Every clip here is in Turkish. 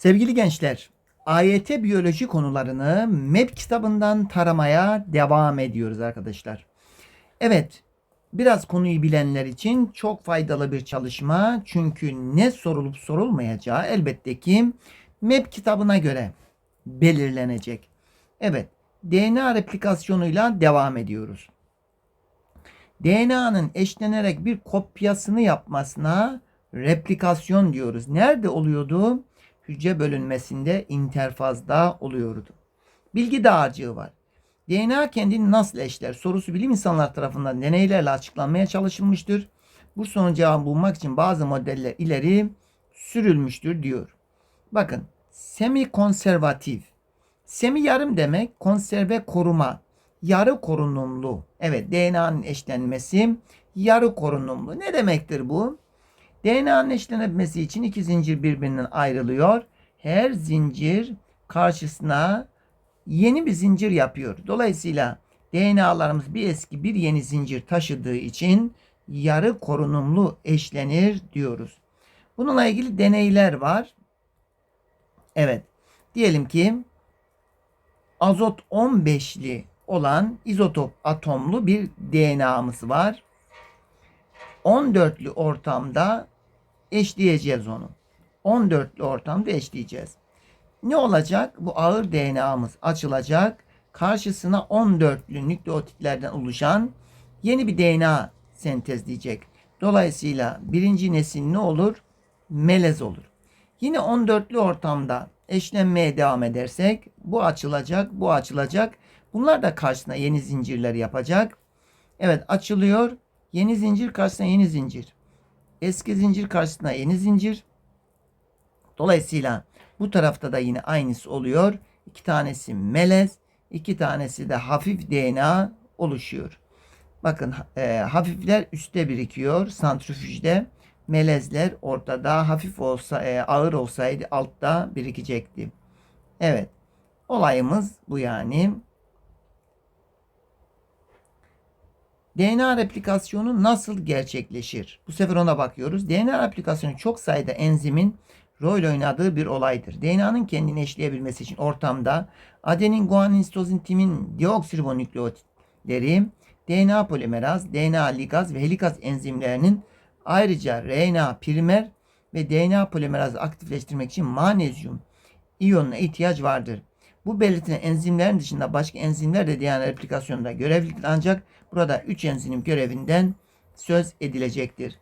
Sevgili gençler, AYT biyoloji konularını MEP kitabından taramaya devam ediyoruz arkadaşlar. Evet, biraz konuyu bilenler için çok faydalı bir çalışma. Çünkü ne sorulup sorulmayacağı elbette ki MEP kitabına göre belirlenecek. Evet, DNA replikasyonuyla devam ediyoruz. DNA'nın eşlenerek bir kopyasını yapmasına replikasyon diyoruz. Nerede oluyordu? Hücre bölünmesinde interfazda oluyordu. Bilgi dağarcığı var. DNA kendini nasıl eşler sorusu bilim insanlar tarafından deneylerle açıklanmaya çalışılmıştır. Bu sorunun cevabını bulmak için bazı modeller ileri sürülmüştür diyor. Bakın semi konservatif. Semi yarım demek konserve koruma. Yarı korunumlu. Evet DNA'nın eşlenmesi yarı korunumlu. Ne demektir bu? DNA'nın eşlenebilmesi için iki zincir birbirinden ayrılıyor. Her zincir karşısına yeni bir zincir yapıyor. Dolayısıyla DNA'larımız bir eski bir yeni zincir taşıdığı için yarı korunumlu eşlenir diyoruz. Bununla ilgili deneyler var. Evet. Diyelim ki azot 15'li olan izotop atomlu bir DNA'mız var. 14'lü ortamda eşleyeceğiz onu. 14'lü ortamda eşleyeceğiz. Ne olacak? Bu ağır DNA'mız açılacak. Karşısına 14'lü nükleotitlerden oluşan yeni bir DNA sentezleyecek. Dolayısıyla birinci nesil ne olur? Melez olur. Yine 14'lü ortamda eşlenmeye devam edersek bu açılacak, bu açılacak. Bunlar da karşısına yeni zincirler yapacak. Evet açılıyor. Yeni zincir karşısına yeni zincir. Eski zincir karşısına yeni zincir. Dolayısıyla bu tarafta da yine aynısı oluyor. İki tanesi melez, iki tanesi de hafif DNA oluşuyor. Bakın e, hafifler üstte birikiyor santrifüjde. Melezler ortada hafif olsa e, ağır olsaydı altta birikecekti. Evet. Olayımız bu yani. DNA replikasyonu nasıl gerçekleşir? Bu sefer ona bakıyoruz. DNA replikasyonu çok sayıda enzimin rol oynadığı bir olaydır. DNA'nın kendini eşleyebilmesi için ortamda adenin, guanin, sitozin, timin deoksiribonükleotitleri, DNA polimeraz, DNA ligaz ve helikaz enzimlerinin ayrıca RNA primer ve DNA polimerazı aktifleştirmek için manezyum iyonuna ihtiyaç vardır. Bu belirtilen enzimlerin dışında başka enzimler de DNA replikasyonunda görevlidir ancak burada 3 enzim görevinden söz edilecektir.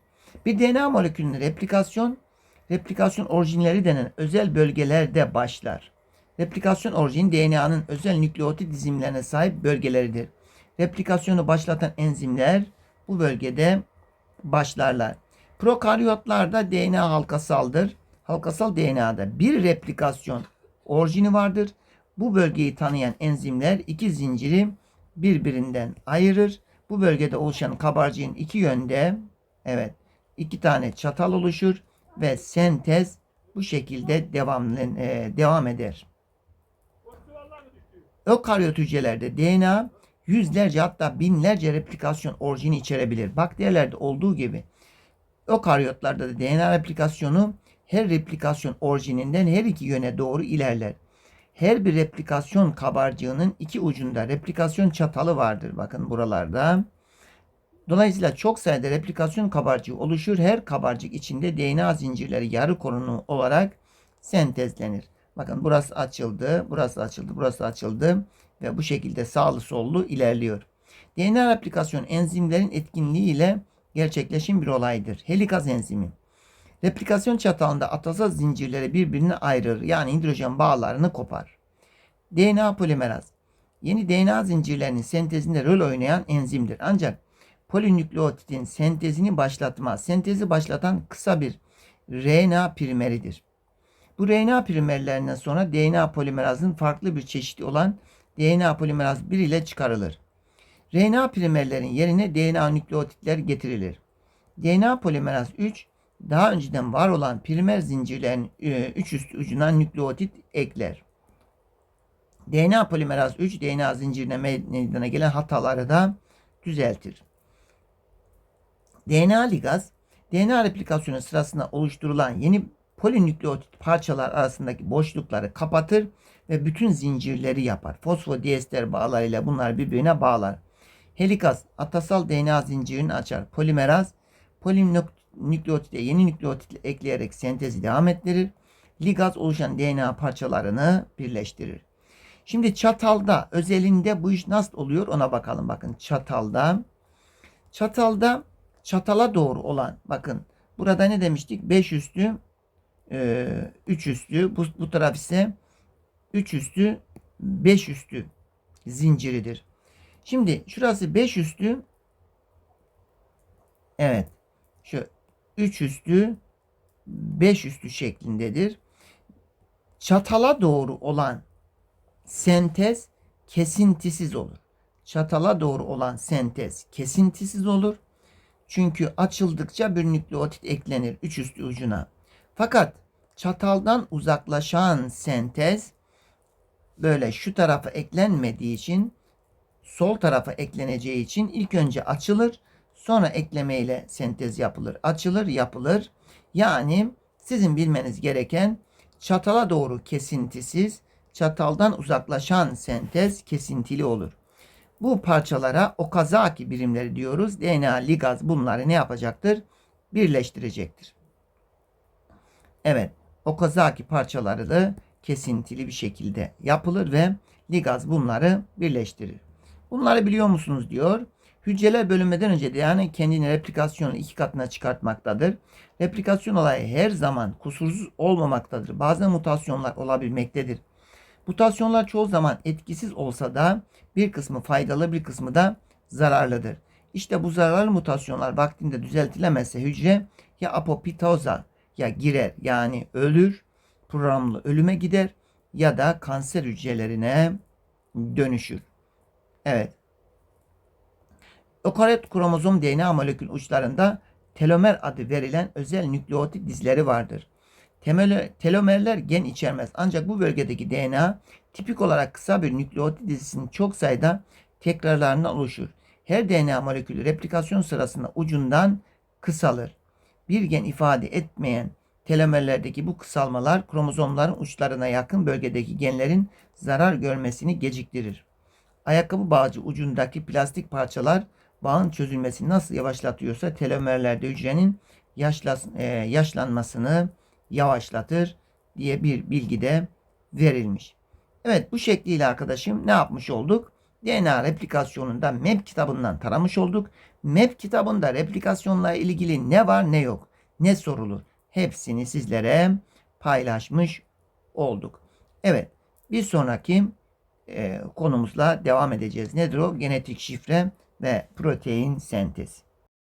Bir DNA molekülünün replikasyon, replikasyon orijinleri denen özel bölgelerde başlar. Replikasyon orijini DNA'nın özel nükleotit dizimlerine sahip bölgeleridir. Replikasyonu başlatan enzimler bu bölgede başlarlar. Prokaryotlarda DNA halkasaldır. Halkasal DNA'da bir replikasyon orijini vardır. Bu bölgeyi tanıyan enzimler iki zinciri birbirinden ayırır. Bu bölgede oluşan kabarcığın iki yönde evet iki tane çatal oluşur ve sentez bu şekilde devam, e, devam eder. Ökaryot hücrelerde DNA yüzlerce hatta binlerce replikasyon orijini içerebilir. Bakterilerde olduğu gibi ökaryotlarda da DNA replikasyonu her replikasyon orijininden her iki yöne doğru ilerler. Her bir replikasyon kabarcığının iki ucunda replikasyon çatalı vardır. Bakın buralarda. Dolayısıyla çok sayıda replikasyon kabarcığı oluşur. Her kabarcık içinde DNA zincirleri yarı korunu olarak sentezlenir. Bakın burası açıldı, burası açıldı, burası açıldı ve bu şekilde sağlı sollu ilerliyor. DNA replikasyon enzimlerin etkinliği ile gerçekleşen bir olaydır. Helikaz enzimi. Replikasyon çatalında atazat zincirleri birbirine ayırır. Yani hidrojen bağlarını kopar. DNA polimeraz. Yeni DNA zincirlerinin sentezinde rol oynayan enzimdir. Ancak polinükleotitin sentezini başlatma, sentezi başlatan kısa bir RNA primeridir. Bu RNA primerlerinden sonra DNA polimerazın farklı bir çeşidi olan DNA polimeraz 1 ile çıkarılır. RNA primerlerin yerine DNA nükleotitler getirilir. DNA polimeraz 3 daha önceden var olan primer zincirlerin 3 üst ucuna nükleotit ekler. DNA polimeraz 3 DNA zincirine meydana gelen hataları da düzeltir. DNA ligaz DNA replikasyonu sırasında oluşturulan yeni polinükleotit parçalar arasındaki boşlukları kapatır ve bütün zincirleri yapar. Fosfodiester bağlarıyla bunlar birbirine bağlar. Helikaz atasal DNA zincirini açar. Polimeraz polinükleotide yeni nükleotit ekleyerek sentezi devam ettirir. Ligaz oluşan DNA parçalarını birleştirir. Şimdi çatalda özelinde bu iş nasıl oluyor ona bakalım. Bakın çatalda çatalda çatala doğru olan bakın burada ne demiştik? 5 üstü 3 üstü bu, bu taraf ise 3 üstü 5 üstü zinciridir. Şimdi şurası 5 üstü evet şu 3 üstü 5 üstü şeklindedir. Çatala doğru olan sentez kesintisiz olur. Çatala doğru olan sentez kesintisiz olur. Çünkü açıldıkça bir nükleotit eklenir üç üstü ucuna. Fakat çataldan uzaklaşan sentez böyle şu tarafa eklenmediği için sol tarafa ekleneceği için ilk önce açılır sonra eklemeyle sentez yapılır. Açılır yapılır. Yani sizin bilmeniz gereken çatala doğru kesintisiz, çataldan uzaklaşan sentez kesintili olur. Bu parçalara Okazaki birimleri diyoruz. DNA ligaz bunları ne yapacaktır? Birleştirecektir. Evet, Okazaki parçaları da kesintili bir şekilde yapılır ve ligaz bunları birleştirir. Bunları biliyor musunuz diyor. Hücreler bölünmeden önce de yani kendini replikasyonu iki katına çıkartmaktadır. Replikasyon olayı her zaman kusursuz olmamaktadır. Bazen mutasyonlar olabilmektedir. Mutasyonlar çoğu zaman etkisiz olsa da bir kısmı faydalı bir kısmı da zararlıdır. İşte bu zararlı mutasyonlar vaktinde düzeltilemezse hücre ya apoptoza ya girer yani ölür, programlı ölüme gider ya da kanser hücrelerine dönüşür. Evet. Ökaryot kromozom DNA molekül uçlarında telomer adı verilen özel nükleotit dizleri vardır. Temel, telomerler gen içermez ancak bu bölgedeki DNA tipik olarak kısa bir nükleotit dizisinin çok sayıda tekrarlarından oluşur. Her DNA molekülü replikasyon sırasında ucundan kısalır. Bir gen ifade etmeyen telomerlerdeki bu kısalmalar kromozomların uçlarına yakın bölgedeki genlerin zarar görmesini geciktirir. Ayakkabı bağcı ucundaki plastik parçalar bağın çözülmesini nasıl yavaşlatıyorsa telomerlerde hücrenin yaşlas, e, yaşlanmasını yavaşlatır diye bir bilgi de verilmiş. Evet bu şekliyle arkadaşım ne yapmış olduk? DNA replikasyonunda MEP kitabından taramış olduk. MEP kitabında replikasyonla ilgili ne var ne yok, ne sorulur hepsini sizlere paylaşmış olduk. Evet bir sonraki e, konumuzla devam edeceğiz. Nedir o? Genetik şifre ve protein sentezi.